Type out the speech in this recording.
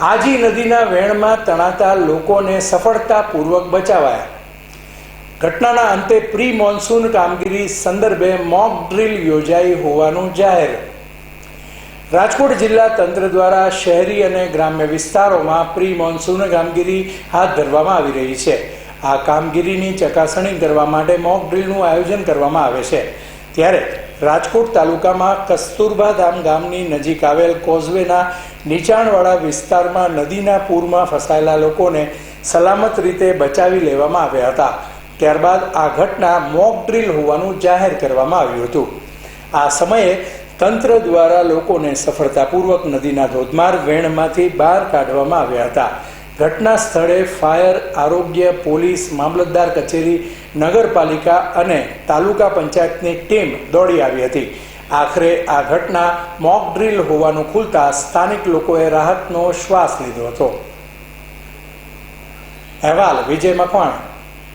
આજી નદીના વેણમાં તણાતા લોકોને સફળતાપૂર્વક બચાવાયા. ઘટનાના અંતે પ્રી મોન્સૂન કામગીરી સંદર્ભે મોક ડ્રીલ યોજાઈ હોવાનું જાહેર. રાજકોટ જિલ્લા તંત્ર દ્વારા શહેરી અને ગ્રામ્ય વિસ્તારોમાં પ્રી મોન્સૂન કામગીરી હાથ ધરવામાં આવી રહી છે. આ કામગીરીની ચકાસણી કરવા માટે મોક ડ્રીલનું આયોજન કરવામાં આવે છે. ત્યારે રાજકોટ તાલુકામાં કસ્તુરબા ધામ ગામની નજીક આવેલ કોઝવેના નીચાણવાળા વિસ્તારમાં નદીના પૂરમાં ફસાયેલા લોકોને સલામત રીતે બચાવી લેવામાં આવ્યા હતા. ત્યારબાદ આ ઘટના મોક ડ્રીલ હોવાનું જાહેર કરવામાં આવ્યું હતું. આ સમયે તંત્ર દ્વારા લોકોને સફળતાપૂર્વક નદીના ધોધમાર વેણમાંથી બહાર કાઢવામાં આવ્યા હતા. ઘટના સ્થળે ફાયર, આરોગ્ય, પોલીસ, મામલતદાર કચેરી નગરપાલિકા અને તાલુકા પંચાયતની ટીમ દોડી આવી હતી. આખરે આ ઘટના મોક ડ્રીલ હોવાનું ખુલતા સ્થાનિક લોકોએ રાહતનો શ્વાસ લીધો હતો. અહેવાલ વિજય મકવાણા